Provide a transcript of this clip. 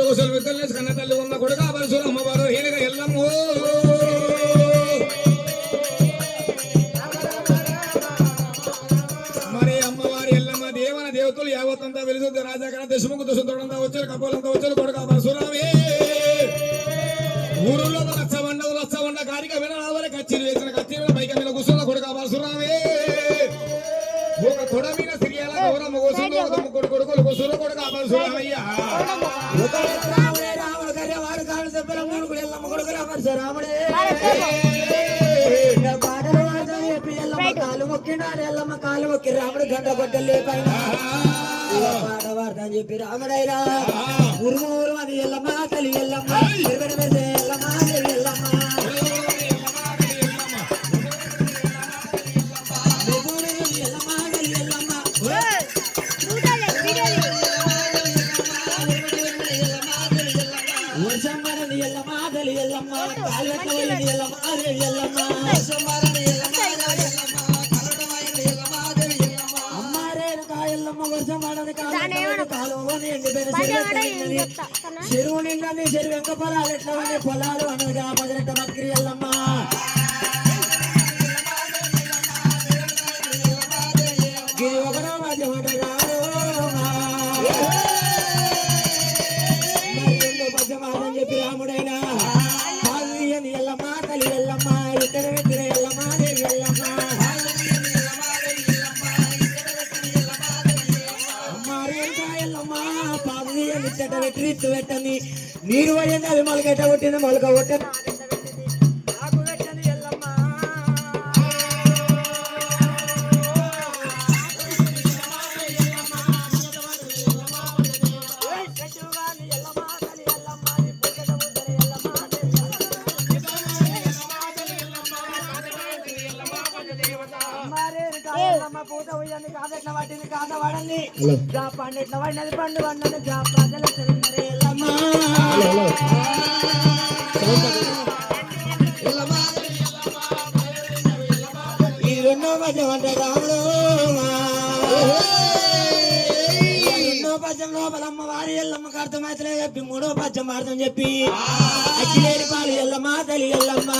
పూసలు విత్తలేసి కన్న తల్లి ఉన్న కొడుక పరశుర అమ్మవారు హీనగా ఎల్లమ్ము. మరి అమ్మవారి ఎల్లమ్మ దేవన దేవతలు యావత్తంతా వెలుగుతుంది రాజాకర దశముఖ దశంతోడంతా వచ్చారు కపోలంతా వచ్చారు కొడుక పరశురామే ఊరులో లక్ష వండ లక్ష వండ కారిక వినరావాలి కచ్చిరి వేసిన కచ్చిరి పైకి మీద కూర్చున్న కొడుక పరశురామే ఒక తొడ ముగ్గురు కొడుకులు కూర్చున్న రాముడే రాముడు కర్యవాడు కాడు చెప్పిన మూడు ఎల్లమ్మ కొడుకు రామర్శ రాముడే పాటలు పాడతాను చెప్పి ఎల్లమ్మ కాలు మొక్కినాడు ఎల్లమ్మ కాలు మొక్కి రాముడు గంట కొట్టలే పైన పాట పాడతాను చెప్పి రాముడైనా ఉరుము అది ఎల్లమ్మ తల్లి ఎల్లమ్మ ఎల్లమ్మ చెరువు నిండా నిండి చెరువు వెంక పొలాలు ఎట్లా ఉన్నాయి పొలాలు అనగా పదిరెట్ట బతికిరి ఎల్లమ్మ ఎల్లమ్మ తల్లి ఎల్లమ్మ ఇక్కడ పెట్టిన ఎల్లమ్మ దేవి ఎల్లమ్మ. అమ్మ చెట్ట పెట్టి ఇత్తు పెట్టని నీరు పోయింది అది మొలక కొట్టింది మొలక కొట్టింది పండిట్ల పడినది పండు పండుని ప్రజలు తిరిగినరే ఎల్లమ్మ. ఈ రెండో పద్యం అంటే రాముడు. రెండో పద్యం లోపల ఎల్లమ్మకి అర్థమైతే చెప్పి మూడో పద్యం అర్థం చెప్పి. అచ్చిలేని పాలు ఎల్లమ్మ తల్లి ఎల్లమ్మ.